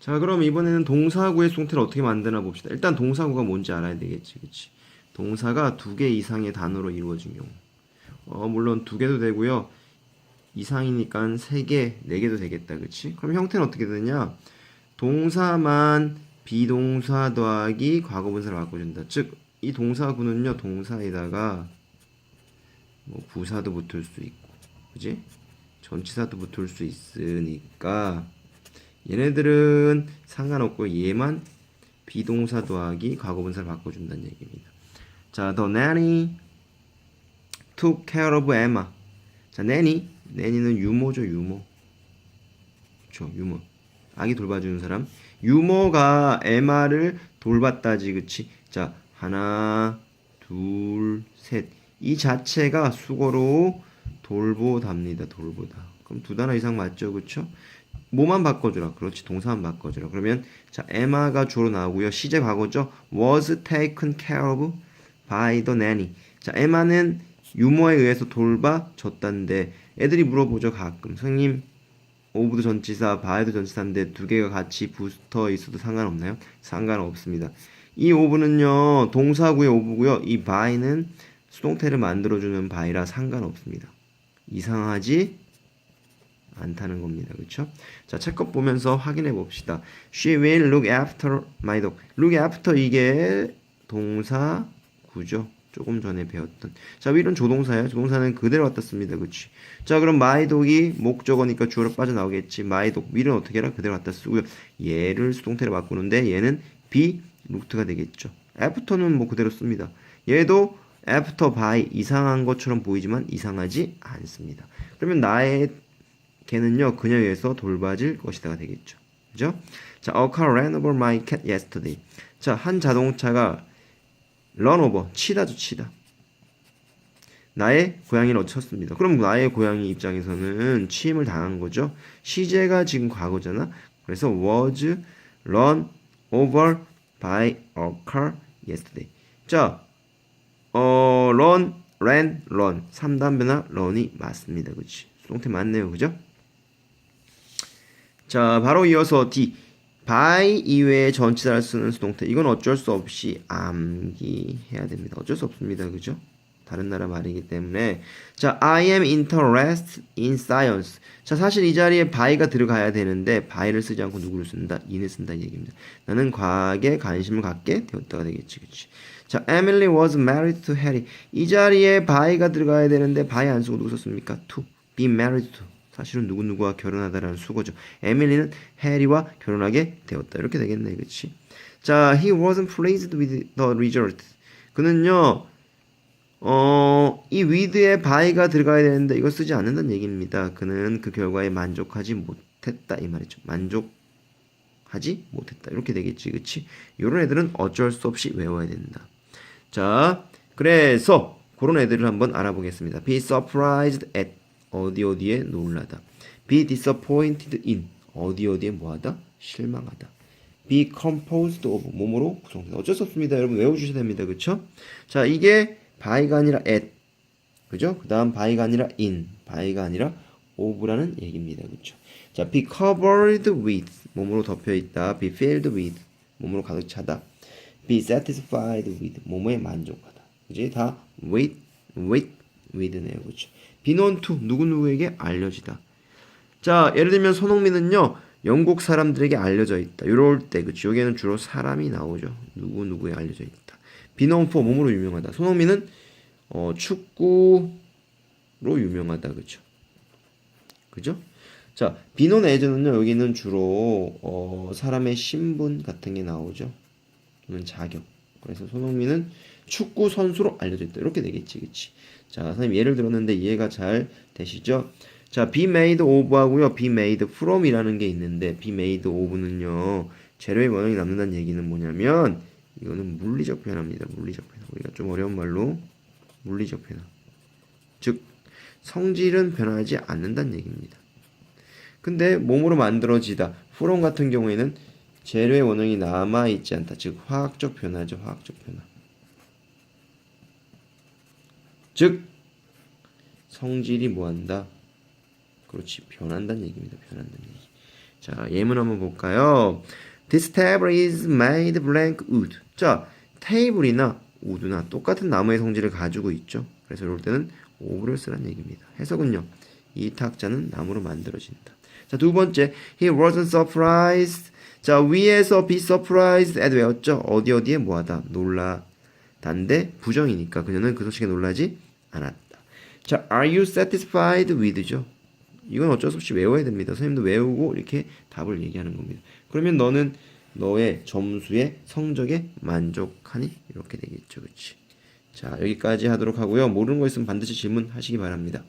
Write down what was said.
자, 그럼 이번에는 동사구의 수동태를 어떻게 만드나 봅시다. 일단 동사구가 뭔지 알아야 되겠지, 그치? 동사가 두 개 이상의 단어로 이루어진 경우. 어, 물론 두 개도 되고요. 이상이니까 세 개, 네 개도 되겠다, 그치? 그럼 형태는 어떻게 되느냐? 동사만 비동사 더하기 과거분사를 바꿔준다. 즉, 이 동사구는요, 동사에다가 뭐 부사도 붙을 수 있고, 그지? 전치사도 붙을 수 있으니까 얘네들은 상관없고 얘만 비동사 더하기 과거분사를 바꿔준다는 얘기입니다. 자, the nanny took care of Emma. 자, nanny, nanny는 유모죠, 유모. 그쵸, 유모. 아기 돌봐주는 사람. 유모가 에마를 돌봤다지, 그치? 자, 하나, 둘, 셋. 이 자체가 수거로 돌보답니다, 돌보다. 그럼 두 단어 이상 맞죠, 그쵸? 뭐만 바꿔주라. 그렇지, 동사만 바꿔주라. 그러면, 자, 에마가 주로 나오고요. 시제 과거죠. was taken care of by the nanny. 자, 에마는 유모에 의해서 돌봐줬단데, 애들이 물어보죠, 가끔. 선생님, 오브도 전치사, 바이도 전치사인데 두 개가 같이 붙어 있어도 상관없나요? 상관없습니다. 이 오브는요, 동사구의 오브고요. 이 바이는 수동태를 만들어주는 바이라 상관없습니다. 이상하지 않다는 겁니다. 그렇죠? 자, 책것 보면서 확인해 봅시다. She will look after my dog. look after 이게 동사 구죠. 조금 전에 배웠던. 자, will은 조동사예요. 조동사는 그대로 갖다 씁니다. 그렇지? 자, 그럼 my dog이 목적어니까 주어로 빠져나오겠지. my dog. will은 어떻게 해라? 그대로 갖다 쓰고요. 얘를 수동태로 바꾸는데 얘는 be 루트가 되겠죠. after는 뭐 그대로 씁니다. 얘도 after by 이상한 것처럼 보이지만 이상하지 않습니다. 그러면 나의 걔는요 그녀에 의해서 돌봐질 것이다가 되겠죠. 그죠? 자, a car ran over my cat yesterday. 자, 한 자동차가 run over 치다죠 치다. 나의 고양이를 쳤습니다. 그럼 나의 고양이 입장에서는 침을 당한 거죠. 시제가 지금 과거잖아. 그래서 was run over by a car yesterday. 자, 어, run, ran, run. 3단 변화 run이 맞습니다. 그치? 수동태 맞네요. 그죠? 자, 바로 이어서 D. by 이외에 전치사를 쓰는 수동태. 이건 어쩔 수 없이 암기해야 됩니다. 어쩔 수 없습니다. 그죠? 다른 나라 말이기 때문에 자, I am interested in science. 자, 사실 이 자리에 by가 들어가야 되는데 by를 쓰지 않고 누구를 쓴다? in을 쓴다 이 얘기입니다. 나는 과학에 관심을 갖게 되었다가 되겠지. 그치? 자, Emily was married to Harry. 이 자리에 by가 들어가야 되는데 by 안 쓰고 누구 썼습니까? to be married to. 사실은 누구누구와 결혼하다라는 수거죠. 에밀리는 해리와 결혼하게 되었다. 이렇게 되겠네. 그치? 자, he wasn't pleased with the result. 그는요, 어, 이 with에 by가 들어가야 되는데 이거 쓰지 않는다는 얘기입니다. 그는 그 결과에 만족하지 못했다. 이 말이죠. 만족 하지 못했다. 이렇게 되겠지. 그치? 이런 애들은 어쩔 수 없이 외워야 된다. 자, 그래서 그런 애들을 한번 알아보겠습니다. Be surprised at 어디 어디에 놀라다. Be disappointed in 어디 어디에 뭐하다? 실망하다. Be composed of 몸으로 구성된다. 어쩔 수 없습니다. 여러분 외워주셔야 됩니다. 그쵸? 자, 이게 by가 아니라 at. 그죠? 그 다음 by가 아니라 in. by가 아니라 of라는 얘기입니다. 그쵸? 자, be covered with 몸으로 덮여 있다. be filled with 몸으로 가득 차다. be satisfied with 몸에 만족하다. 그지? 다 with, with, with네요. 그쵸? known to 누구누구에게 알려지다. 자, 예를 들면 손흥민은요. 영국 사람들에게 알려져 있다. 이럴 때, 그치? 여기에는 주로 사람이 나오죠. 누구 누구에 알려져 있다. for 몸으로 유명하다. 손흥민은 어, 축구로 유명하다. 그쵸? 그죠? 자, known as는요. 여기는 주로 어, 사람의 신분 같은 게 나오죠. 또는 자격. 그래서 손흥민은 축구 선수로 알려져 있다. 이렇게 되겠지, 그치? 자, 선생님 예를 들었는데 이해가 잘 되시죠? 자, be made of 하고요. be made from이라는 게 있는데 be made of는요. 재료의 원형이 남는다는 얘기는 뭐냐면 이거는 물리적 변화입니다. 물리적 변화. 우리가 좀 어려운 말로 물리적 변화. 즉 성질은 변하지 않는다는 얘기입니다. 근데 몸으로 만들어지다. 프롬 같은 경우에는 재료의 원형이 남아 있지 않다. 즉 화학적 변화죠. 화학적 변화. 즉 성질이 뭐한다? 그렇지 변한다는 얘기입니다. 변한다는 얘기. 자, 예문 한번 볼까요? This table is made blank wood. 자, 테이블이나 우드나 똑같은 나무의 성질을 가지고 있죠. 그래서 이럴 때는 오브를 쓰라는 얘기입니다. 해석은요. 이 탁자는 나무로 만들어진다. 자, 두 번째. He wasn't surprised. 자, 위에서 be surprised at 외웠죠? 어디 어디에 뭐하다. 놀라. 단데 부정이니까 그녀는 그 소식에 놀라지 않았다. 자, are you satisfied with죠? 이건 어쩔 수 없이 외워야 됩니다. 선생님도 외우고 이렇게 답을 얘기하는 겁니다. 그러면 너는 너의 점수에 성적에 만족하니? 이렇게 되겠죠. 그렇지? 자, 여기까지 하도록 하고요. 모르는 거 있으면 반드시 질문하시기 바랍니다.